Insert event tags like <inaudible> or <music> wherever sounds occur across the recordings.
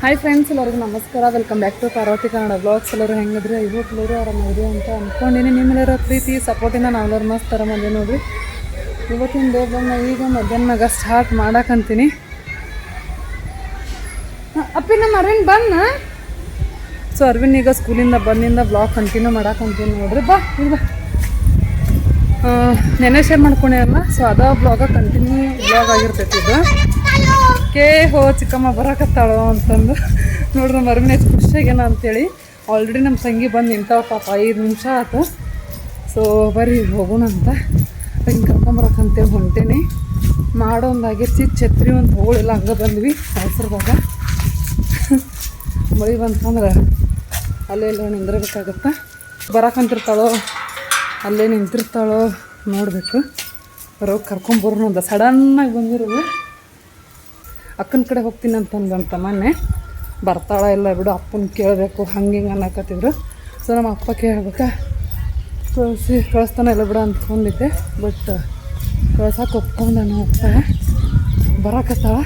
Hi friends ಎಲ್ಲರಿಗೂ ನಮಸ್ಕಾರ. Welcome back to Parvati Kannada vlogs ಎಲ್ಲರೂ ಹೆಂಗಿದ್ರೆ? ಇವತ್ತು ಆರಾಮಾಗಿದೆ ಅಂತ ಅಂದ್ಕೊಂಡಿನಿ ನಿಮ್ಮೆಲ್ಲರ ಪ್ರೀತಿ ಸಪೋರ್ಟಿಂದ ನಾವೆಲ್ಲರೂ ಮಸ್ತಾರ ಆರಾಮದೇ ನೋಡ್ರಿ. ಇವತ್ತಿನ ಡೇ ಬಂದು ಈಗ ಮಧ್ಯಾಹ್ನಾಗ ಸ್ಟಾರ್ಟ್ ಮಾಡಕ್ಕಂತೀನಿ ಅಪ್ಪಿ, ನಮ್ಮ ಅರವಿಂದ್ ಬನ್ನ ಸೊ ಅರವಿಂದ್ ಈಗ ಸ್ಕೂಲಿಂದ ಬಂದಿಂದ ಬ್ಲಾಗ್ ಕಂಟಿನ್ಯೂ ಮಾಡಕ್ಕಂತೀನಿ ನೋಡ್ರಿ. ಬಾ ಈಗ ನೆನೆ ಶೇರ್ ಮಾಡ್ಕೊಂಡೇವಲ್ಲ ಸೊ ಅದ ಬ್ಲಾಗ ಕಂಟಿನ್ಯೂ ಬ್ಲಾಗ್ ಆಗಿರ್ತೈತಿ ಇದು. ಕೇ ಹೋ, ಚಿಕ್ಕಮ್ಮ ಬರಕತ್ತಾಳೋ ಅಂತಂದು. ನೋಡ್ರಿ ನಮ್ಮ ಅರ್ಮಿನ ಖುಷಿಯಾಗೇನ ಅಂತೇಳಿ. ಆಲ್ರೆಡಿ ನಮ್ಮ ತಂಗಿ ಬಂದು ನಿಂತಾವ ಪಾಪ, ಐದು ನಿಮಿಷ ಆಯ್ತು ಸೊ ಬರ್ರಿ ಹೋಗೋಣ ಅಂತ. ಹಿಂಗೆ ಕರ್ಕೊಂಬರಕ್ಕಂತೇಳಿ ಹೊಂಟೇನಿ. ಮಾಡೋ ಒಂದಾಗಿರ್ತಿ ಛತ್ರಿ ಒಂದು ಹೋಳಿಲ್ಲ ಹಂಗೆ ಬಂದ್ವಿ ಅವಸರದಾಗ. ಮಳೆ ಬಂತಂದ್ರೆ ಅಲ್ಲೇ ಎಲ್ಲ ನಿಂದಿರಬೇಕಾಗತ್ತೆ. ಬರಕಂತಿರ್ತಾಳೋ ಅಲ್ಲೇ ನಿಂತಿರ್ತಾಳೋ ನೋಡಬೇಕು. ಬರೋ ಕರ್ಕೊಂಬರೋಣ ಅಂತ. ಸಡನ್ನಾಗಿ ಬಂದಿರೋದು. ಅಕ್ಕನ ಕಡೆ ಹೋಗ್ತೀನಿ ಅಂತಂದಂತ ಮೊನ್ನೆ. ಬರ್ತಾಳ ಇಲ್ಲ ಬಿಡು, ಅಪ್ಪನ ಕೇಳಬೇಕು, ಹಂಗೆ ಹಿಂಗೆ ಅನ್ನಕತ್ತಿದ್ರು. ಸೊ ನಮ್ಮ ಅಪ್ಪ ಕೇಳ್ಬೇಕಾ? ಕಳಿಸಿ, ಕಳಿಸ್ತಾನೆ ಇಲ್ಲ ಬಿಡು ಅಂದ್ಕೊಂಡಿದ್ದೆ. ಬಟ್ ಕಳ್ಸಕ್ಕೆ ಒಪ್ಕೊಂಡ ನಮ್ಮ ಅಪ್ಪ. ಬರಕತ್ತಾಳ.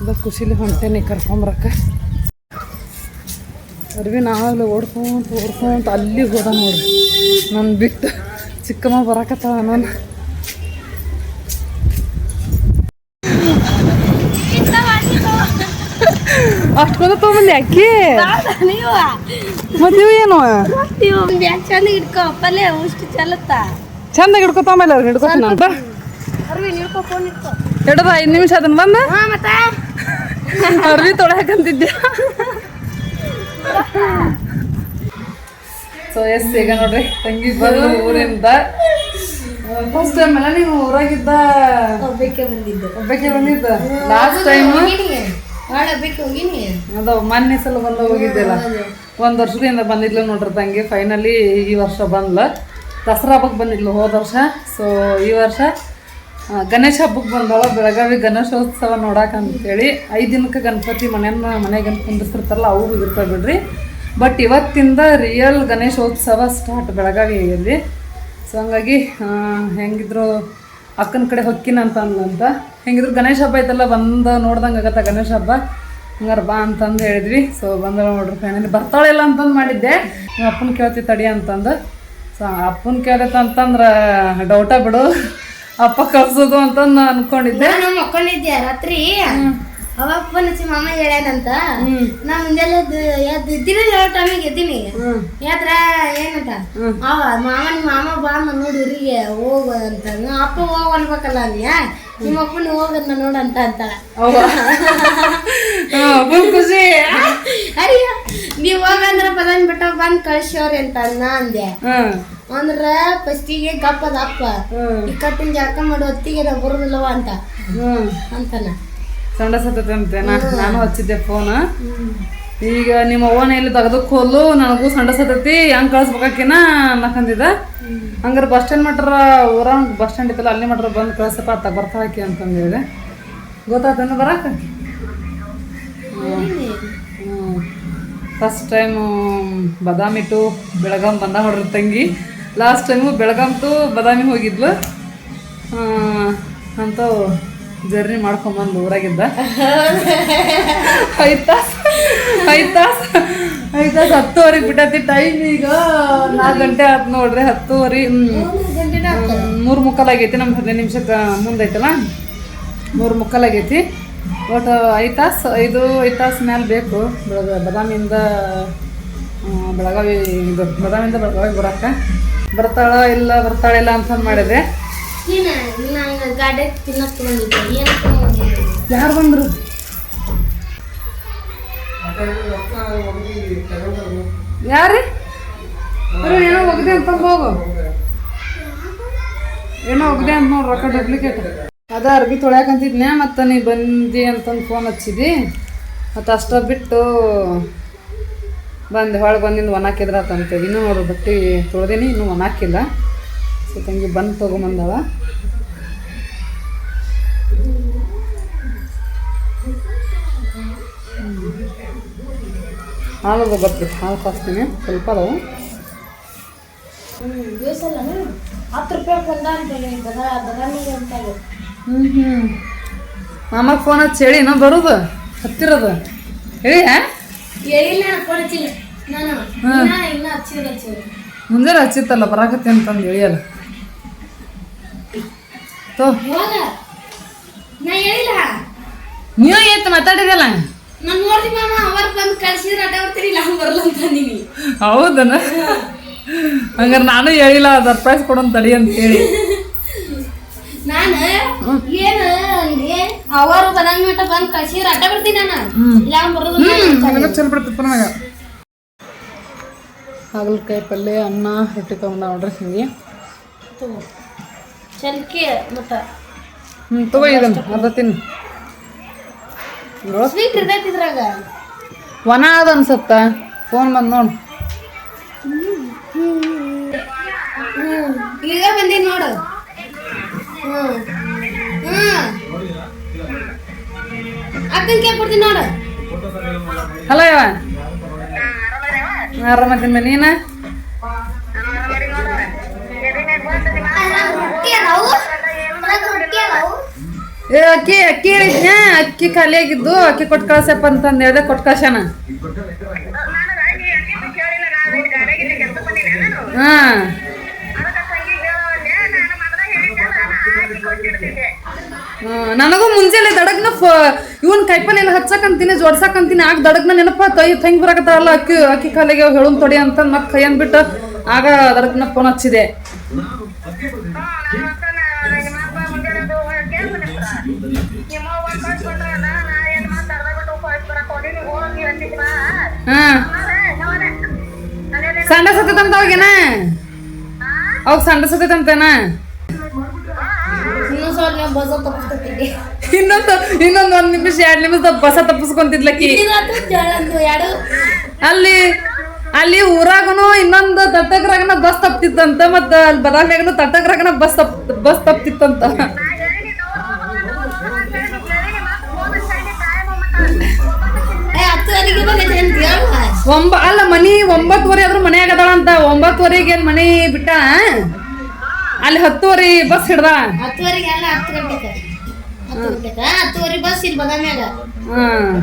ಅದ ಖುಷಿಲಿ ಹೊಂಟೇನಿ ಕರ್ಕೊಂಬರಕ್ಕೆ ಅರ್ವಿ ನಾವಾಗಲೇ ಓಡ್ಕೊಂತ ಓಡ್ಕೊಂತ ಅಲ್ಲಿಗೆ ಹೋದ ನೋಡ್ರಿ ನನ್ನ ಬಿಟ್ಟು ಚಿಕ್ಕಮ್ಮ ಬರಕತ್ತಾಳ ನಾನು. ಅಷ್ಟು ಕೊದ ತೊಗೊಂಬಂದಿ ಅಕ್ಕಿ ನೀವು ಏನು ನೀವು ಬ್ಯಾಗ್ ಚಂದ ಇಟ್ಕೋ ಅಪ್ಪಲೇ ಅಷ್ಟು ಚಲತ್ತ ಚಂದ ಹಿಡ್ಕೊತ ಆಮೇಲೆ ಅವ್ರು ಹಿಡ್ಕೊತೀನಿ ಅಂತ ಹಿಡ್ದ ಐದು ನಿಮಿಷ ಅದನ್ನ ಬಂದ ಹಾ ಮತ್ತ ಅರ್ವಿ ತೊಳಕಂತಿದ್ದೆ ಸೊ ಎಸ್ ಈಗ ನೋಡ್ರಿ ತಂಗಿ ಬಂದು ಊರಿಂದ ಫಸ್ಟ್ ಟೈಮ್ ಎಲ್ಲ ನೀವು ಊರಾಗಿದ್ದ ಒಬ್ಬಕ್ಕೆ ಬಂದಿದ್ದು ಒಬ್ಬಕ್ಕೆ ಬಂದಿದ್ದ ಲಾಸ್ಟ್ ಟೈಮ್ ಭಾಳ ಒಬ್ಬಕ್ಕೆ ಹೋಗಿನಿ ಅದ ಮೊನ್ನೆ ಸಲ ಬಂದ ಹೋಗಿದ್ದೆಲ್ಲ. ಒಂದು ವರ್ಷದಿಂದ ಬಂದಿದ್ಲು ನೋಡ್ರಿ ತಂಗಿ. ಫೈನಲಿ ಈ ವರ್ಷ ಬಂದ್ಲ. ದಸರಾ ಹಬ್ಬಕ್ಕೆ ಬಂದಿದ್ಲು ಹೋದ ವರ್ಷ. ಸೊ ಈ ವರ್ಷ ಗಣೇಶ ಹಬ್ಬಕ್ಕೆ ಬಂದವ ಬೆಳಗಾವಿ ಗಣೇಶೋತ್ಸವ ನೋಡಕ್ಕೆ ಅಂತೇಳಿ ಐದು ದಿನಕ್ಕೆ ಗಣಪತಿ ಮನೆಯನ್ನು ಮನೆಗೆ ಕುಂದಿಸ್ತಿರ್ತಾರಲ್ಲ ಅವು ಇರ್ತಾವೆ ಬಿಡ್ರಿ. ಬಟ್ ಇವತ್ತಿಂದ ರಿಯಲ್ ಗಣೇಶೋತ್ಸವ ಸ್ಟಾರ್ಟ್ ಬೆಳಗಾವಿಯಲ್ಲಿ. ಸೊ ಹಂಗಾಗಿ ಹೆಂಗಿದ್ರು ಅಕ್ಕನ ಕಡೆ ಹೊಕ್ಕಿನ ಅಂತ ಅಂದಂತ ಹೆಂಗಿದ್ರು ಗಣೇಶ ಹಬ್ಬ ಐತಲ್ಲ ಬಂದು ನೋಡ್ದಂಗೆ ಆಗತ್ತೆ ಗಣೇಶ ಹಬ್ಬ. ಹಂಗಾರೆ ಬಾ ಅಂತಂದು ಹೇಳಿದ್ವಿ. ಸೊ ಬಂದಳ ನೋಡ್ರಿ ಫೈನಲಿ ಬರ್ತಾಳಿಲ್ಲ ಅಂತಂದು ಮಾಡಿದ್ದೆ. ನಿಮ್ಮ ಅಪ್ಪನ ಕೇಳ್ತಿ ತಡಿ ಅಂತಂದು. ಸೊ ಅಪ್ಪನ ಕೇಳತ್ತ ಅಂತಂದ್ರೆ ಡೌಟ ಬಿಡು. ಅಪ್ಪ ಕಳ್ಸೋದು ಅಂತಂದು ಅನ್ಕೊಂಡಿದ್ದೆ. ರಾತ್ರಿ. ಅವಾಗ ಫೋನ್ ಹಚ್ಚಿ ಮಾಮ ಹೇಳ್ಯಾನಂತ. ನಾ ಮುಂದೆಲ್ಲ ಎದ್ದು ಎದ್ದು ಇದ್ದೀನಿ ಹೇಳೋ ಟೈಮಿಗೆ ಎದ್ದೀನಿ. ಯಾತ್ರ ಏನಂತ? ಅವ ಮಾಮನಿ ಮಾಮ ಬಾ ನೋಡಿ ಊರಿಗೆ ಹೋಗ ಅಂತ. ಅಪ್ಪ ಹೋಗ ಅನ್ಬೇಕಲ್ಲ ಅನ್ಯ ನಿಮ್ಮ ಅಪ್ಪನ ಹೋಗದ್ನ ನೋಡಂತ ಅಂತ <laughs> ಖುಷಿ. ಅಯ್ಯ ನೀವು ಹೋಗಂದ್ರ ಪದನ್ ಬಿಟ್ಟ ಬಂದ್ ಕಳ್ಸೋರಿ ಅಂತ ನಾ ಅಂದೆ. ಅಂದ್ರ ಫಸ್ಟಿಗೆ ಗಪ್ಪದ ಅಪ್ಪ. ಇಕ್ಕಟ್ಟಿನ ಜಾಕ ಮಾಡೋ ಹೊತ್ತಿಗೆ ಬರುದಿಲ್ಲವ ಅಂತ. ಹ್ಮ್. ಅಂತಾನ. ಸಂಡ ಸತ್ತಂತೆ ನಾನು ಹಚ್ಚಿದ್ದೆ ಫೋನ್ ಈಗ ನಿಮ್ಮ ಅವ್ವನ ಎಲ್ಲಿ ತೆಗೆದಕ್ಕೆ ಹೋಲು ನನಗೂ ಸಂಡ ಸತತಿ ಹೆಂಗ್ ಕಳಿಸ್ಬೇಕಾಕಿನ? ಅನ್ನಕಂದಿದ್ದ ಹಂಗಾರೆ ಬಸ್ ಸ್ಟ್ಯಾಂಡ್ ಮಟ್ರ ಊರ ಬಸ್ ಸ್ಟ್ಯಾಂಡ್ ಇತ್ತಲ್ಲ ಅಲ್ಲಿ ಮಟ್ರ ಬಂದು ಕಳ್ಸಪ್ಪ ಅತ್ತ ಬರ್ತಾ ಹಾಕಿ ಹೇಳಿದೆ ಗೊತ್ತಾತೇನು ಬರಾಕ? First time Badami to Belgaum ಬಂದ ಹೊಡ್ರ ತಂಗಿ. Last time Belgaum to Badami ಹೋಗಿದ್ಲು. ಅಂತ ಜರ್ನಿ ಮಾಡ್ಕೊಂಬಂದು ಊರಾಗಿದ್ದ. ಐದು ತಾಸು ಐದು ತಾಸು ಐದು ತಾಸು ಹತ್ತುವರೆಗೆ ಬಿಟ್ಟತಿ ಟೈಮ್ ಈಗ. ನಾಲ್ಕು ಗಂಟೆ ಆಯ್ತು ನೋಡ್ರಿ, ಹತ್ತುವರೆ ಮೂರು ಮುಕ್ಕಾಲಾಗೈತಿ ನಮ್ಗೆ ಹದಿನೈದು ನಿಮಿಷಕ್ಕೆ ಮುಂದೈತಲ್ಲ? ಮೂರು ಮುಕ್ಕಾಲಾಗೈತಿ. ಒಟ್ಟು ಐದು ತಾಸು, ಐದು ಐದು ತಾಸು ಮೇಲೆ ಬೇಕು. ಬೆಳಗ ಬಾದಾಮಿಯಿಂದ ಬೆಳಗಾವಿ ಇದು ಬಾದಾಮಿಯಿಂದ ಬೆಳಗಾವಿ ಬರಕ್ಕೆ ಬರ್ತಾಳ ಇಲ್ಲ ಬರ್ತಾಳ ಇಲ್ಲ ಅಂತಂದು ಮಾಡಿದೆ. ಗಾಡಿ ತಿನ್ನಕ್ ತಗೊಂಡಿದ್ದೆ ಏನಕ್ಕೆ ಯಾರು ಬಂದರು? ಯಾರು? ಏನೋ ಒಗದೆ ಅಂತ ಹೋಗು. ಏನೋ ಒಗದೆ ಅಂತ ನೋಡಿ, ರೊಕ್ಕ ಡೂಪ್ಲಿಕೇಟ್ ಅದ ಅರ್ಬಿ ತೊಳ್ಯಾಕಂತಿದ್ನೆ ಮತ್ತು ನೀ ಬಂದಿ ಅಂತಂದು ಫೋನ್ ಹಚ್ಚಿದಿ? ಮತ್ತು ಅಷ್ಟ ಬಿಟ್ಟು ಬಂದು ಹೊಳಗೆ ಬಂದಿಂದ ಒಣಾಕಿದ್ರ ಅಂತೇಳಿ ಇನ್ನೂ ನೋಡು ಬಟ್ಟೆ ತೊಳೆದೇನಿ, ಇನ್ನೂ ಒಣಾಕಿಲ್ಲ. ಸೊ ತಂಗಿ ಬಂದು ತೊಗೊಂಬಂದವ. ಹಾಲು ಬರ್ತೀವಿ ಹಾಲು ಕಾಸ್ತೀನಿ ಸ್ವಲ್ಪ ಅದಾವು. ಹ್ಞೂ ಹ್ಞೂ ಮಾಮಗೆ ಫೋನ್ ಹಚ್ಚಿ ಹೇಳಿ ನಾ ಬರೋದು? ಹತ್ತಿರದ? ಹೇಳಿ ಮುಂಜಾನೆ ಹಚ್ಚಿತ್ತಲ್ಲ ಬರಾಕತ್ತಿ ಅಂತಂದು ಹೇಳಿಯಲ್ಲ. ತೋ. ನೀವು ಏತ್ ಮಾತಾಡಿದಲ್ಲ ನಾನು ನೋಡ್ದಿ ಮಾಮ ಅವ್ರ ಬಂದು ಕಳ್ಸಿದ್ರೆ ಅಟ ಬರ್ತೀರಿ ಇಲ್ಲ ಹಂಗೆ ಬರಲ್ಲ ಅಂತ ಅಂದಿನಿ. ಹೌದನ? ಹಂಗಾರೆ ನಾನು ಹೇಳಿಲ್ಲ ಸರ್ಪ್ರೈಸ್ ಕೊಡೋನ್ ತಡಿ ಅಂತ ಹೇಳಿ. ನಾನು ಏನು ಅವರು ಬದಂಗ ಮಟ್ಟ ಬಂದು ಕಳ್ಸಿದ್ರೆ ಅಟ ಬರ್ತೀನಿ ನಾನು. ಇಲ್ಲ ಹಂಗೆ ಬರೋದು ಅಂತ ಅಂದೆ. ಚಲೋ ಬಿಡ್ತಪ್ಪ ನನಗೆ ಹಾಗಲಕಾಯಿ ಪಲ್ಯ ಅನ್ನ ರೊಟ್ಟಿ ತೊಗೊಂಡ ನೋಡ್ರಿ ಹಿಂಗೆ. ಚಲ್ಕೆ ಹ್ಞೂ ತಗೋ ಇದನ್ನು ಅರ್ಧ ತಿನ್ನು. ಸ್ವೀಟ್ ಇರ್ತೈತಿ ಇದ್ರಾಗ. ವನ ಅದ ಅನ್ಸತ್ತ. ಫೋನ್ ಬಂದು ನೋಡು. ಈಗ ಬಂದೀನಿ ನೋಡು. ಅಕ್ಕನ ಕೊಡ್ತೀನಿ ನೋಡು. ಹಲೋ ಯವ ಆರಾಮತ್ತೀನಿ ನೀನ ರೊಟ್ಟಿ ಅದಾವು ರೊಟ್ಟಿ ಅದಾವು ಏ, ಅಕ್ಕಿ ಅಕ್ಕಿ ಹೇಳಿದ್ನ ಅಕ್ಕಿ ಖಾಲಿಯಾಗಿದ್ದು, ಅಕ್ಕಿ ಕೊಟ್ಟು ಕಳ್ಸಪ್ಪ ಅಂತಂದು ಹೇಳ್ದೆ, ಕೊಟ್ಟು ಕಳ್ಸಣ ಹಾಂ. ನನಗೂ ಮುಂಜಾನೆ ದಡಗ್ನ ಇವನ್ ಕೈಪಲ್ ಎಲ್ಲ ಹಚ್ಚಕಂತೀನಿ, ಜೋಡ್ಸಕಂತೀನಿ, ಆಗ ದಡಗ್ನ ನೆನಪ ತೈ ತಂಗಿ ಬರಕತ್ತಾರಲ್ಲ ಅಕ್ಕಿ ಅಕ್ಕಿ ಕಾಲಿಗೆ ಹೇಳೋನ್ ತೊಡಿ ಅಂತ ಮತ್ತೆ ಕೈ ಅಂದ್ಬಿಟ್ಟು ಆಗ ದಡಗ್ನ ಫೋನ್ ಹಚ್ಚಿದೆ. ಸಂಡ ಸತ್ತಂತ ಅವಾಗೇನ ಅವಾಗ ಸಂಡ ಸತ್ತಂತೇನ ಇನ್ನೊಂದ್ ಇನ್ನೊಂದು ಇನ್ನೊಂದು ಒಂದ್ ನಿಮಿಷ ಎರಡ್ ನಿಮಿಷ ಬಸ ತಪ್ಪಿಸ್ಕೊಂತಿದ್ಲಕ್ಕಿ ಅಲ್ಲಿ ಅಲ್ಲಿ ಊರಾಗನು ಇನ್ನೊಂದು ತಟ್ಟಗ್ರಾಗನ ಬಸ್ ತಪ್ತಿತ್ತಂತ ಮತ್ತ ಅಲ್ಲಿ ಬರಾಗ್ನಾಗನು ತಟ್ಟಗ್ರಾಗನ ಬಸ್ ತಪ್ ಬಸ್ ತಪ್ತಿತ್ತಂತ. ಒಂಬ ಅಲ್ಲ ಮನಿ ಒಂಬತ್ತುವರೆ ಆದ್ರೂ ಮನೆಯಾಗ ಅದಾಳ ಅಂತ. ಒಂಬತ್ತುವರೆಗೆ ಏನ್ ಮನಿ ಬಿಟ್ಟ? ಅಲ್ಲಿ ಹತ್ತುವರೆ ಬಸ್ ಹಿಡ್ದ? ಹತ್ತುವರೆಗೆ ಅಲ್ಲ ಹತ್ತು ಗಂಟೆಗೆ ಹತ್ತುವರೆ ಬಸ್ ಇಲ್ಲಿ ಬದಾಮ್ಯಾಗ ಹ್ಮ್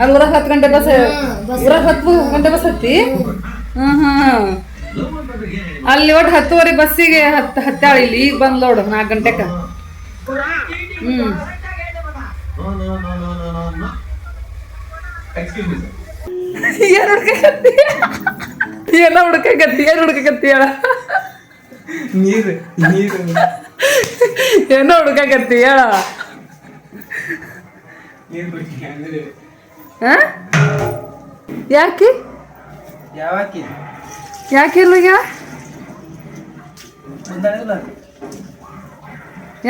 ಅಲ್ಲಿ ಊರಾಗ ಹತ್ತು ಗಂಟೆ ಬಸ್ ಬಸ್. ಊರಾಗ ಹತ್ತು ಗಂಟೆ ಬಸ್ ಹತ್ತಿ? ಹ್ಮ್ ಹ್ಮ್ ಅಲ್ಲಿ ಒಟ್ಟು ಹತ್ತುವರೆ ಬಸ್ಸಿಗೆ ಹತ್ತು ಹತ್ತಾಳ ಇಲ್ಲಿ. ಈಗ ಬಂದ್ ನೋಡು ನಾಲ್ಕು ಗಂಟೆಕ. ಹ್ಮ್. ಏನ್ ಹುಡ್ಕಕತ್ತಿ? ಏನ ಹುಡ್ಕಕತ್ತಿ? ಏನ್ ಹುಡ್ಕಕತ್ತಿ ಹೇಳ? ನೀರು ನೀರು. ಏನೋ ಹುಡ್ಕಕತ್ತಿ ಹೇಳ? ಯಾಕೆ? ಯಾವಾಕಿ? ಯಾಕೆ ಇಲ್ಲಿಗ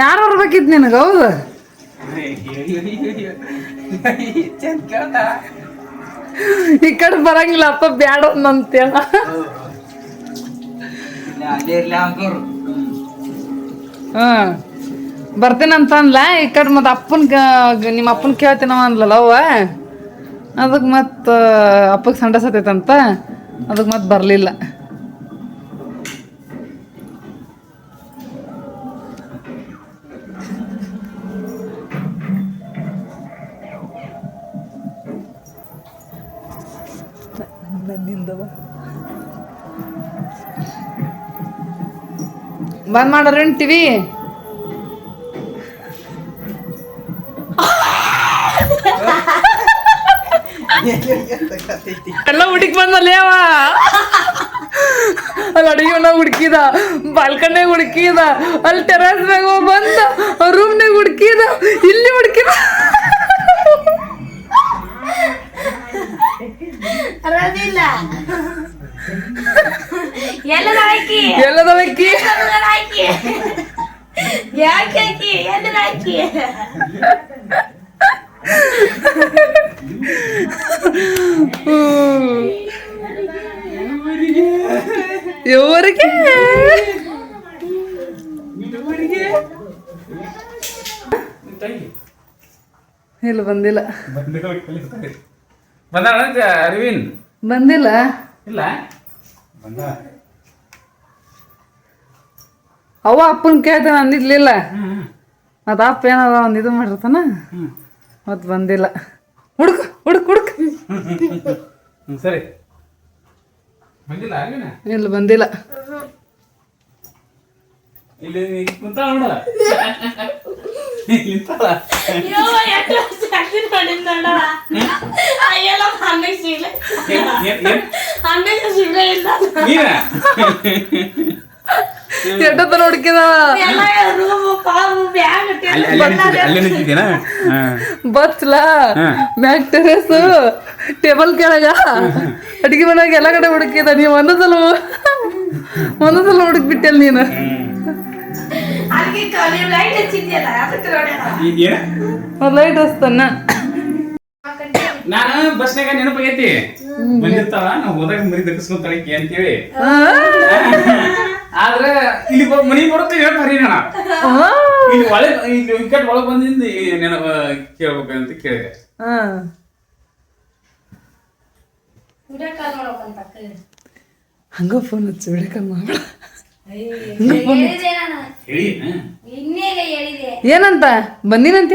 ಯಾರು ಬರ್ಬೇಕಿದ್ ನಿನಗೆ ಹೌದು? ಈ ಕಡೆ ಬರಂಗಿಲ್ಲ ಅಪ್ಪ ಬ್ಯಾಡ ಅಂತೇಳ ಹಾ ಬರ್ತೀನಂತ ಅಂದ್ಲ ಈ ಕಡೆ ಮತ್ತೆ ಅಪ್ಪನ ನಿಮ್ಮ ಅಪ್ಪನ ಕೇಳ್ತೀನವ ಅನ್ಲಲ್ಲ ಅವ್ವ. ಅದಕ್ಕೆ ಮತ್ತೆ ಅಪ್ಪಗೆ ಸಂಡ ಸತೈತಂತ. ಅದಕ್ಕೆ ಮತ್ತೆ ಬರಲಿಲ್ಲ. ಬಂದ್ ಮಾಡೋರು ಟಿವಿ ಎಲ್ಲ ಹುಡುಕಿ ಬಂದಲ್ಲೇವ ಅಲ್ಲಿ ಅಡಿಗೆ ಮನೆ ಹುಡುಕಿದ ಬಾಲ್ಕನ್ಯಾಗ ಹುಡುಕಿದ ಅಲ್ಲಿ ಟೆರಸ್ ಮ್ಯಾಗ ಹೋಗ್ ಬಂದ ರೂಮ್ನಾಗ ಹುಡುಕಿದ ಇಲ್ಲಿ ಹುಡುಕಿದ. ಅರದಿಲ್ಲ ಎಲ್ಲದ ಹಾಕಿ ಎಲ್ಲದಕ್ಕಿ ಎಲ್ಲದ ಹಾಕಿ ಯಾಕೆ ಹಾಕಿ ಎಲ್ಲದ ಹಾಕಿ ಇವರಿಗೆ ಇಲ್ಲ ಬಂದಿಲ್ಲ ಬಂದಾಳ ಅರವಿಂದ್ ಬಂದಿಲ್ಲ ಇಲ್ಲ ಬಂದ ಅವ ಅಪ್ಪನ ಕೇಳ್ತಾನ ಅಂದಿರ್ಲಿಲ್ಲ ಅದ ಅಪ್ಪ ಏನದ ಒಂದು ಇದು ಮಾಡಿರ್ತಾನ? ಮತ್ತೆ ಬಂದಿಲ್ಲ. ಹುಡುಕ ಹುಡುಕ್ ಹುಡುಕ್. ಸರಿ. ಬಂದಿಲ್ಲ ಇಲ್ಲ ಬಂದಿಲ್ಲ. ಇಲ್ಲಿ ಕುಂತ ನೋಡ. ನಿಂತಲ್ಲ ಏನ್- ಏನ್- ಏನ್? ನೀನ ಎಟ್ಟತ್ತ ಹುಡುಕಿದ ಅಲ್ಲಿ ಅಲ್ಲೇ ನಿಂತಿದ್ದೆ ಅಲ್ಲೇ ನಿಂತಿದ್ದೇನಾ ಹಾ ಬಚ್ಲ ಹಾ. ಮ್ಯಾಕ್ ಟೆರೆಸ್ ಟೇಬಲ್ ಕೆಳಗ ಅಡಿಗೆ ಮನ್ಯಾಗ ಎಲ್ಲ ಕಡೆ ಹುಡುಕಿದ ನೀವು ಒಂದೊಂದ್ಸಲ ಒಂದೊಂದ್ಸಲ ಹುಡುಕ್ಬಿಟ್ಟಲ್ ನೀನು ಈ- ಏನ ಒಂದ್ ಲೈಟ್ ಹಚ್ತಾನ ನಾನು ಬಸ್ನಾಗ ನೆನಪಾಗೈತಿ ಬಂದಿರ್ತಾಳ ನಾವು ಹೋದಾಗ ಮರಿ ದಕ್ಕಿಸ್ಕೊಂತಾಳಿಕೆ ಅಂತೇಳಿ <laughs> ಆದ್ರೆ ಇಲ್ಲಿ ಮನಿ ಮನಿಗ್ ಬರುತ್ತೆ ಹೇಳಿ ಹರಿ ಇಲ್ಲಿ ಒಳಗೆ ಇಲ್ಲಿ ವಿಕೆಟ್ ಒಳಗೆ ಬಂದಿಂದ ನೆನಪ ಕೇಳ್ಬೇಕಂತ ಕೇಳಿದೆ. ಹಂಗ ಫೋನ್ ಹಚ್ಚಿ ಬಿಡಕ ಮಾಡ್ಬೇಡ. ಏನಂತ? ಹೇಳ್ಬೇಕಂತ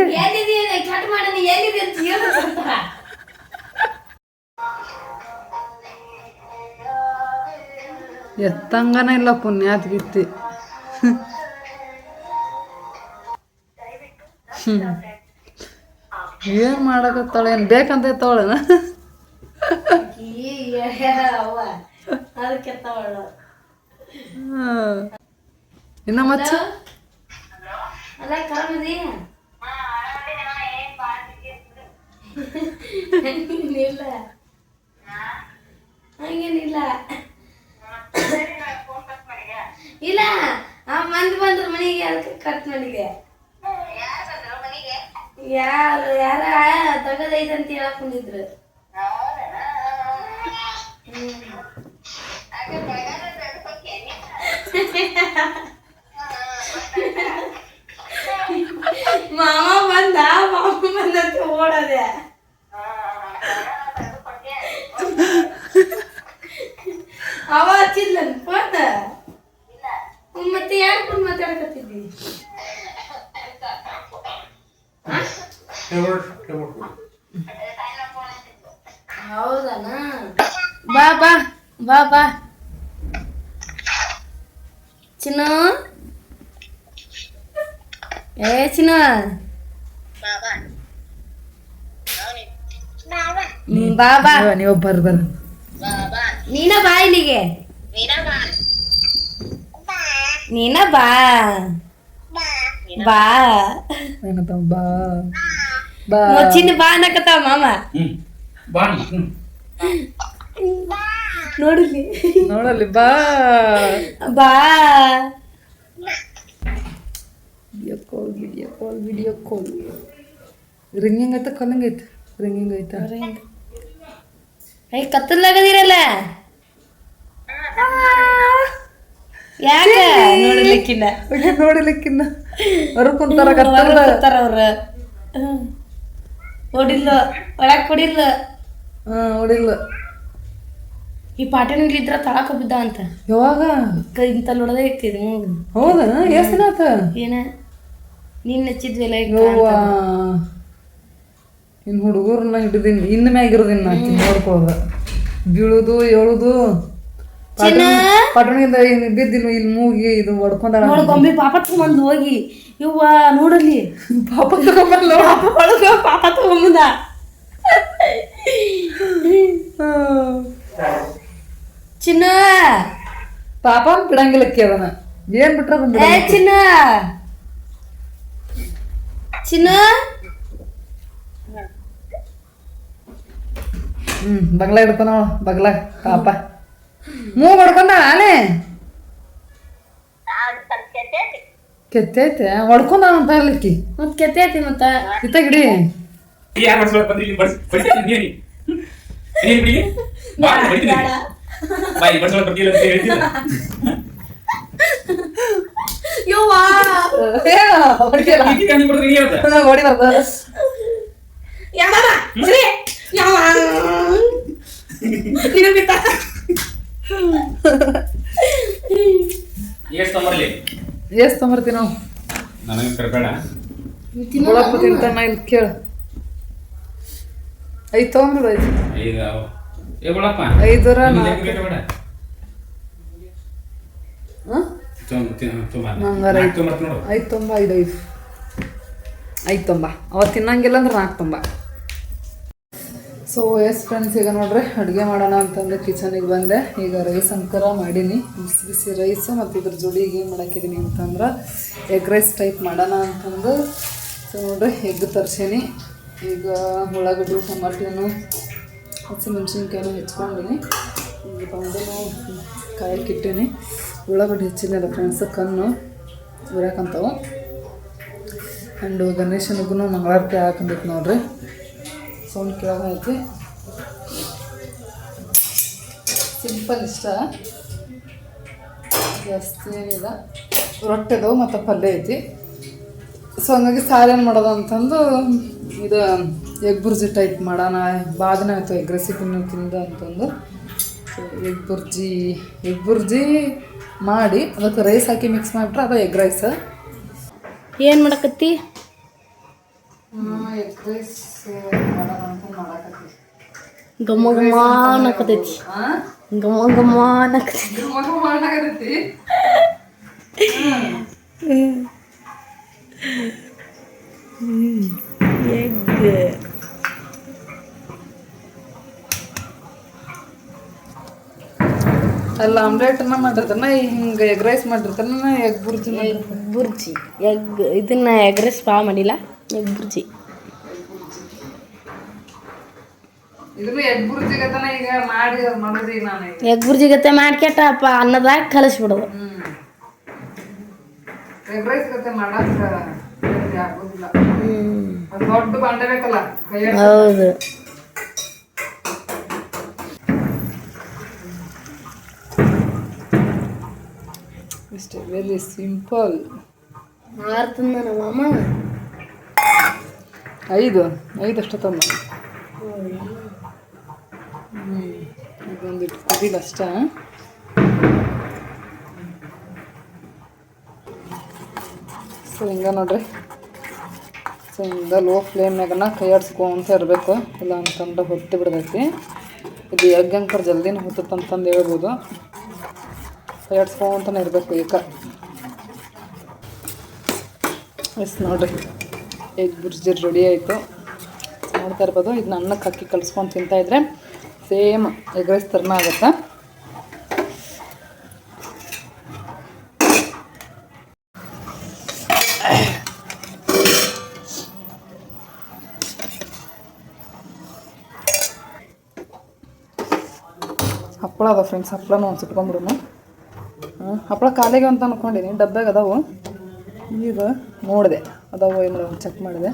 ಎತ್ತಂಗನ ಇಲ್ಲ ಪುಣ್ಯಾತ್ ಗಿತ್ತಿ ಏನ್ ಮಾಡಕತ್ತಾಳ? ಏನ್ ಬೇಕಂತ ಎತ್ತವಳನ? ಅದಕ್ಕೆ ಇನ್ನ ಮಚ್ಚ ಅಲ್ಲ ಕರಮದಿ ಇಲ್ಲ ಹಂಗೇನಿಲ್ಲ. ಇಲ್ಲ ಆ ಮಂದಿ ಬಂದ್ರ ಮನೆಗೆ ಅದಕ್ಕೆ ಕಟ್ ಮಾಡಿದೆ. ಯಾರು ಯಾರ ತಗದೈತೆ ಅಂತ ಹೇಳಕ್ ಬಂದಿದ್ರು. ಮಾಮ ಬಂದ ಮಾಮ ಬಂದಂತೆ ಓಡದೆ. ಅವ ಹಚ್ಚಿದ್ಲನ್ ಫೋನ್ ಮತ್ತೆ ಯಾರ ಫೋನ್ ಮಾತಾಡಕತ್ತಿದ್ದಿ? ಹೌದನ? ಬಾ ಬಾ ಬಾ ಬಾ ಚಿನ್ನು ಏ ಬಾಬಾ. ನೀವು ನೀನ ಬಾ ಇಲ್ಲಿಗೆ. ನೀನ ಬಾ. ಬಾ. ಬಾ ಬಾ. ಚಿನ್ನ ಬಾ ಅನ್ನಕತ್ತಾವ ಮಾಮ. ನೋಡಿಲಿ ನೋಡಲ್ಲಿ. ಬಾ. ಬಾ. Video call video call ring call ringing ಐತ ಕಲ್ಲಂಗ್ ಐತೆ ರಿಂಗಿಂಗ್ ಐತ ಐ ಕತ್ತಲಾಗದಿರಲ್ಲ ಯಾಕೆ ನೋಡಲಿಕ್ಕಿನ್ನ ನೋಡಲಿಕ್ಕಿನ್ನ ಅವ್ರು ಕುಂತಾರ ಕತ್ತಲ ಬರ್ತಾರ ಅವ್ರ. ಓಡಿಲ್ಲ. ಒಳಗ್ ಕೊಡಿಲ್ಲ. ಹಾ ಓಡಿಲ್ಲ. ಈ ಪಾಟಿನ ಇದ್ರ ತಳಕ ಬಿದ್ದ ಅಂತ. ಯಾವಾಗ? ಕೈ ಇಂತಲ್ಲಿ ಹೊಡೆದೇ ಇರ್ತಿದ್ ಹೌದಾ? ಎಷ್ಟು ದಿನ ಆತ? ಏನ? ನೀನ್ ಹಚ್ಚಿದ್ವಿಲ್ಲ ಇನ್ನು ಇನ್ ಹುಡುಗರ್ನ ಹಿಡಿದಿನ್ ಇನ್ನ ಮ್ಯಾಗಿರೋದಿನ್ ನಾ ನೋಡ್ಕೊಳ್ಳೋದ ಬೀಳುದು ಏಳುದು. ಚಿನ್ನ! ಪಟ್ಟಣದಿಂದ ಇನ್ನು ಬಿದ್ದಿಲ್ಲ ಇಲ್ಲಿ ಮೂಗಿ ಇದು ಹೊಡ್ಕೊಂಡ ಗೊಂಬೆ ಪಾಪ ತಗೊಂಬಂದ್ ಹೋಗಿ. ಇವ್ವ ನೋಡಲಿ <laughs> ಪಾಪ ತಗೊಂಬಲ್ಲ ಪಾಪ ಒಳಗ ಪಾಪ ತಗೊಂಬಂದ. ಚಿನ್ನ! ಪಾಪ ಬಿಡಂಗಿಲ್ಲ ಕೇಳನ. ಏನ್ ಬಿಟ್ರ ಚಿನ್ನ! ಚಿನ್ನ? ಹ್ಮ್ ಬಗ್ಲ ಹಿಡ್ತಾನ ಅವ, ಬಗ್ಲ ಪಾಪ. ಮೂಗ್ ಹೊಡ್ಕೊಂಡ ಆನೆ? ಕೆತ್ತೈತೆ. ಹೊಡ್ಕೊಂಡ ಅಂತ ಇರ್ಲಿಕ್ಕಿ ಮತ್ ಕೆತ್ತೈತಿ ಮತ್ತ? ಇತ್ತ ಗಿಡಿ. ಯಾರು ಬಡ್ಸ್ಕೊಳಕ್ ಬಂದ್ರಿ? ಇಲ್ಲಿ ಬಡ್ಸ್ ಬಡಿತೀನಿ ನೀನು ನೀನು ಬಿಡಿ. ಬಾ ನಾನು ಬಡಿತೀನಿ ಬಾ ಇಲ್ಲಿ ಬಡ್ಸ್ಕೊಳಕ್ ಬರ್ತಿಲ್ಲ ಅಂತ ಹೇಳ್ತಿಲ್ಲ ಯವ್ವಾ ಹೊಡಿ ಬರ್ದ. ಎಷ್ಟು ತಗೊಂಬರ್ತೀವಿ ನಾವು. ನನಗೆ ಕರ್ಬೇಡ. ಗುಳಪ್ಪ ತಿಂತಾನ ಇಲ್ಲಿ ಕೇಳ. ಐದು ತೊಗೊಂಬಿಡು ಐದು. ಐದು ಐದರ ನಾಲ್ಕು. ಹಾಂ ತೊಂಬ ತೊಂಬ. ಐದು. ತೊಂಬ ಐದು ಐದು. ಐದು ತೊಂಬ. ಅವತ್ತು ತಿನ್ನಂಗಿಲ್ಲ ಅಂದ್ರೆ ನಾಲ್ಕು ತುಂಬ. ಸೊ ಎಸ್ ಫ್ರೆಂಡ್ಸ್ ಈಗ ನೋಡ್ರಿ ಅಡುಗೆ ಮಾಡೋಣ ಅಂತಂದು ಕಿಚನಿಗೆ ಬಂದೆ. ಈಗ ರೈಸ್ ಅಂಕರ ಮಾಡೀನಿ. ಬಿಸಿ ಬಿಸಿ ರೈಸ್ ಮತ್ತು ಇದ್ರ ಜೋಡಿಗೆ ಏನು ಮಾಡಾಕಿದ್ದೀನಿ ಅಂತಂದ್ರೆ ಎಗ್ ರೈಸ್ ಟೈಪ್ ಮಾಡೋಣ ಅಂತಂದು. ಸೊ ನೋಡ್ರಿ ಎಗ್ ತರ್ಸೀನಿ. ಈಗ ಉಳ್ಳಾಗಡ್ಡಿ ಟೊಮಾಟೆನೂ ಹಸಿಮೆಣ್ಸಿನ್ಕಾಯಿನೂ ಹೆಚ್ಕೊಂಡಿನಿ ಈಗ ಬಂದು ಕಾಯಿ ಇಟ್ಟೀನಿ. ಉಳ್ಳಾಗಡ್ಡಿ ಹೆಚ್ಚಿನಲ್ಲ ಫ್ರೆಂಡ್ಸ್ ಕಣ್ಣು ಉರ್ಯಾಕಂತವು. ಆ್ಯಂಡ್ ಗಣೇಶನಿಗೂ ಮಂಗಳಾರತಿ ಹಾಕೊಂಡಿತ್ತು ನೋಡ್ರಿ. ಸೌಂಡ್ ಕೇಳೋದ ಐತಿ. ಸಿಂಪಲ್ ಇಷ್ಟ. ಜಾಸ್ತಿ ಏನಿಲ್ಲ. ರೊಟ್ಟಿ ಅದಾವು ಮತ್ತು ಪಲ್ಯ ಐತಿ. ಸೊ ಹಂಗಾಗಿ ಸಾರು ಏನು ಮಾಡೋದು ಅಂತಂದು ಇದು ಎಗ್ ಬುರ್ಜಿ ಟೈಪ್ ಮಾಡೋಣ, ಬಾದನ ದಿನ ಆಯಿತು ಎಗ್ ರೆಸಿಪಿ ತಿಂದ ಅಂತಂದು. So egg bhurji egg bhurji ಮಾಡಿ ಅದಕ್ಕೆ ರೈಸ್ ಹಾಕಿ ಮಿಕ್ಸ್ ಮಾಡಿಬಿಟ್ರೆ ಅದು ಎಗ್ ರೈಸ್ ಏನು ಮಾಡಕತ್ತಿ? ಎಗ್ ರೈಸ್ ಗಮ್ಮ ಗಮ್ಮ ಅನ್ನಕತೈತಿ ಮಗ ಮಾಡಾಕತ್ತೈತಿ ಎಗ್ ಅಲ್ಲ ಆಮ್ಲೆಟ್ನ ಮಾಡಿರ್ತಾನ ಹಿಂಗೆ ಎಗ್ ರೈಸ್ ಮಾಡಿರ್ತಾನ ಎಗ್ ಬುರ್ಜಿ ಬುರ್ಜಿ ಎಗ್ ಇದನ್ನ ಎಗ್ ರೈಸ್ ಪಾ ಮಾಡಿಲ್ಲ ಎಗ್ ಬುರ್ಜಿ. ಎಗ್ ಬುರ್ಜಿ ಗತೆ ಮಾಡ್ಕೆಟ ಅಪ್ಪ ಅನ್ನದಾಗ ಕಲಿಸ್ಬಿಡೋದು. ಎಗ್ ರೈಸ್ ಗತೆ ಮಾಡಕ್ಕ ಹೌದು. ಇಷ್ಟೇ ವೆರಿ ಸಿಂಪಲ್ ಮಾರ್ತಂದ ನಮ್ಮ ಅಮ್ಮ ಐದು ಐದು ಅಷ್ಟು ತಂದ. ಹ್ಞೂ ಇದೊಂದು ಕುದಿಲ್ಲ ಅಷ್ಟ. ಸೊ ಹಿಂಗೆ ನೋಡ್ರಿ. ಸೊ ಹಿಂಗೆ ಲೋ ಫ್ಲೇಮ್ನಾಗನ ಕೈ ಆಡ್ಸ್ಕೊಂತ ಇರಬೇಕು. ಇಲ್ಲ ಅಂತಂದ್ರೆ ಹೊತ್ತಿ ಬಿಡ್ತೈತಿ. ಇದು ಎಗ್ ಅಂಕರ್ ಜಲ್ದಿನ ಹೊತ್ತಂತಂದು ಹೇಳ್ಬೋದು. ಕೈ ಆಡ್ಸ್ಕೊಂತಾನೆ ಇರಬೇಕು ಈಗ. ಎಸ್ ನೋಡಿರಿ, ಎಗ್ ಬುರ್ಜಿ ರೆಡಿ ಆಯಿತು. ನೋಡ್ತಾ ಇರ್ಬೋದು. ಇದನ್ನ ಅನ್ನಕ್ಕೆ ಹಾಕಿ ಕಲಿಸ್ಕೊಂಡು ತಿಂತಾಯಿದ್ರೆ ಸೇಮ್ ಎಗ್ ರೈಸ್ ಥರನ ಆಗುತ್ತೆ. ಹಪ್ಪಳ ಅದ ಫ್ರೆಂಡ್ಸ್ ಹಪ್ಪಳನೂ ಒಂದು ಸುಟ್ಕೊಂಡ್ಬಿಡೋಣ. ಹಪ್ಪಳ ಕಾಲಿಗೆ ಅಂತ ಅಂದ್ಕೊಂಡಿನಿ ಡಬ್ಬ್ಯಾಗ ಅದಾವು. ಈಗ ನೋಡಿದೆ, ಅದಾವು ಏನು ಚೆಕ್ ಮಾಡಿದೆ.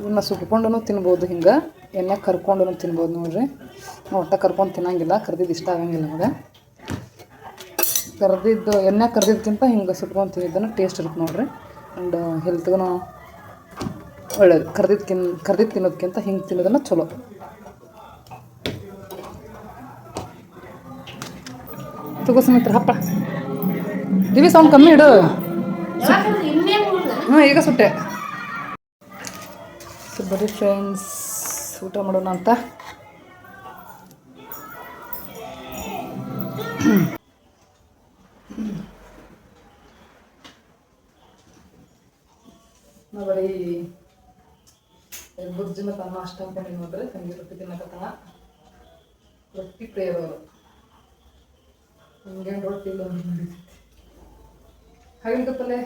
ಇವನ್ನ ಸುಟ್ಕೊಂಡು ತಿನ್ಬೋದು ಹಿಂಗೆ, ಎಣ್ಣೆ ಕರ್ಕೊಂಡು ತಿನ್ಬೋದು ನೋಡ್ರಿ. ಒಟ್ಟ ಕರ್ಕೊಂಡು ತಿನ್ನಂಗಿಲ್ಲ ಕರ್ದಿದ್ದು ಇಷ್ಟ ಆಗಂಗಿಲ್ಲ ನಮಗೆ. ಕರ್ದಿದ್ದು, ಎಣ್ಣೆ ಕರ್ದಿದ್ದಕ್ಕಿಂತ ಹಿಂಗೆ ಸುಟ್ಕೊಂಡು ತಿಂದಿದ್ದನ್ನು ಟೇಸ್ಟ್ ಇರುತ್ತೆ ನೋಡ್ರಿ. ಆ್ಯಂಡ್ ಹೆಲ್ತ್ಗೂ ಒಳ್ಳೇದು. ಕರ್ದಿದ್ಕಿನ್ ಕರ್ದಿದ್ದು ತಿನ್ನೋದಕ್ಕಿಂತ ಹಿಂಗೆ ತಿನ್ನೋದನ್ನ ಚಲೋ. ತಗೋ ಸುಮಿತ್ರ, ಹಪ್ಪ. ದಿವಿ ಸೌಂಡ್ ಕಮ್ಮಿ ಇಡು. ಹ್ಞೂ ಈಗ ಸುಟ್ಟೆ. ಸೊ ಬರೀ ಫ್ರೆಂಡ್ಸ್ ಊಟ ಮಾಡೋಣ ಅಂತ. ಬರೀ ಬುರ್ಜಿ ದಿನ ತನಕ ಅಷ್ಟ ಅನ್ಕೊಂಡು ನೋಡ್ರಿ ತಂಗಿ ರೊಟ್ಟಿ ತಿನ್ನಕತ್ತಾನ ರೊಟ್ಟಿ ಪ್ರೇರವರು ಹಂಗೇನು ರೊಟ್ಟಿ ಇಲ್ಲ ಅಂದ್ರೆ ನಡೀತೈತಿ. ಹಾಗೆ ಗೊತ್ತಲ್ಲೇ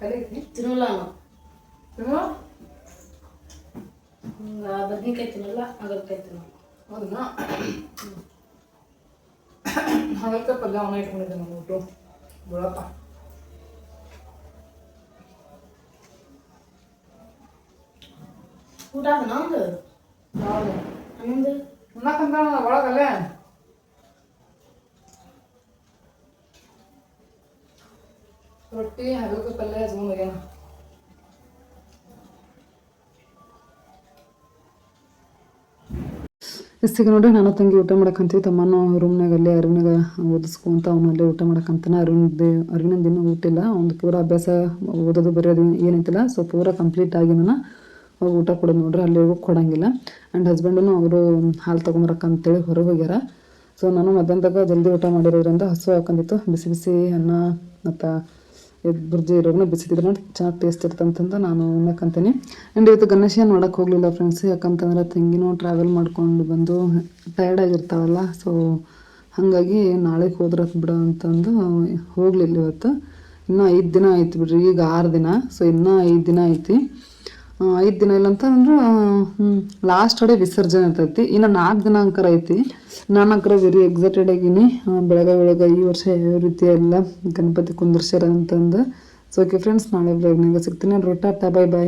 ಕಲಿತಿ ತಿನ್ನಲ್ಲ ನಾನು ತಿನ್ನು? ಬದ್ನಿಕಾಯಿ ತಿನ್ನಲ್ಲ ಹಾಗಲ್ಕಾಯಿ ತಿನ್ನಲ್ಲ. ಹೌದಾ? ಹಾಗಲ್ಕಾಯಿ ಪಲ್ಯ ಅವನ ಇಟ್ಕೊಂಡಿದ್ದೆ ನಾನು ಊಟ ಬಿಡಪ್ಪ. ಊಟ ಹನ್ನೊಂದು ಹೌದು. ಹನ್ನೊಂದು ಒಳಗಲ್ಲೇ? ರೊಟ್ಟಿ ಹಾಗಲ್ಕಾಯಿ ಪಲ್ಯ ಹಚ್ಕೊಂಡು ಹೋಗ್ಯಾನ. ಇಸ್ತಿಗೆ ನೋಡ್ರಿ ನಾನು ತಂಗಿ ಊಟ ಮಾಡಕ್ಕಂತೀವಿ ತಮ್ಮನು ರೂಮ್ನಾಗ ಅಲ್ಲೇ ಅರಿವಿನಾಗ ಓದಿಸ್ಕೊಂತ ಅವನು ಅಲ್ಲೇ ಊಟ ಮಾಡಕ್ಕಂತಾನ ಅರಿವಿನ ಅರಿವಿನ ದಿನ ಊಟಿಲ್ಲ ಅವ್ನು ಪೂರ ಅಭ್ಯಾಸ ಓದೋದು ಬರೆಯೋದು ಏನಂತಿಲ್ಲ ಸೊ ಪೂರ ಕಂಪ್ಲೀಟ್ ಆಗಿ ನಾನು ಹೋಗಿ ಊಟ ಕೊಡೋದು ನೋಡ್ರಿ ಅಲ್ಲಿ ಹೋಗಿ ಕೊಡಂಗಿಲ್ಲ. ಆ್ಯಂಡ್ ಹಸ್ಬೆಂಡನ್ನು ಅವರು ಹಾಲು ತೊಗೊಂಬರಕ್ಕಂತೇಳಿ ಹೊರಗೆ ಹೋಗ್ಯಾರ. ಸೊ ನಾನು ಮಧ್ಯಾಹ್ನದಾಗ ಜಲ್ದಿ ಊಟ ಮಾಡಿರೋದ್ರಿಂದ ಹಸು ಹಾಕೊಂಡಿತ್ತು ಬಿಸಿ ಬಿಸಿ ಅನ್ನ ಮತ್ತು ಬುರ್ಜಿ ಇರೋದನ್ನ ನೋಡಿ ಚೆನ್ನಾಗಿ ಟೇಸ್ಟ್ ಇರ್ತಂತಂದು ನಾನು ಉಣ್ಣಕ್ಕಂತೀನಿ ಆ್ಯಂಡ್ ಇವತ್ತು ಗಣೇಶ ನೋಡಕ್ಕೆ ಹೋಗಲಿಲ್ಲ ಫ್ರೆಂಡ್ಸ್ ಯಾಕಂತಂದ್ರೆ ತಂಗಿನೂ ಟ್ರಾವೆಲ್ ಮಾಡ್ಕೊಂಡು ಬಂದು ಟಯರ್ಡ್ ಆಗಿರ್ತಾವಲ್ಲ ಸೊ ಹಾಗಾಗಿ ನಾಳೆಗೆ ಹೋದ್ರೆ ಬಿಡು ಅಂತಂದು ಹೋಗಲಿಲ್ಲ ಇವತ್ತು. ಇನ್ನೂ ಐದು ದಿನ ಆಯ್ತು ಬಿಡ್ರಿ, ಈಗ ಆರು ದಿನ. ಸೊ ಇನ್ನೂ ಐದು ದಿನ ಐತಿ. ಐದು ದಿನ ಇಲ್ಲ ಅಂತ ಅಂದ್ರೆ ಲಾಸ್ಟ್ ಡೇ ವಿಸರ್ಜನೆ ಇರ್ತೈತಿ. ಇನ್ನು ನಾಲ್ಕು ದಿನ ಅಂಕರ ಐತಿ. ನಾನು ಅಂಕರ ವೆರಿ ಎಕ್ಸೈಟೆಡ್ ಆಗೀನಿ. ಬೆಳಗ ಬೆಳಗ್ಗೆ ಬೆಳಗ್ಗೆ ಈ ವರ್ಷ ಯಾವ ರೀತಿ ಎಲ್ಲ ಗಣಪತಿ ಕುಂದರ್ಸ್ಯಾರ ಅಂತಂದು. ಸೊ ಓಕೆ ಫ್ರೆಂಡ್ಸ್ ನಾಳೆ ಬ್ಲಾಗ್ನಾಗ ಸಿಗ್ತೀನಿ. Tata bye bye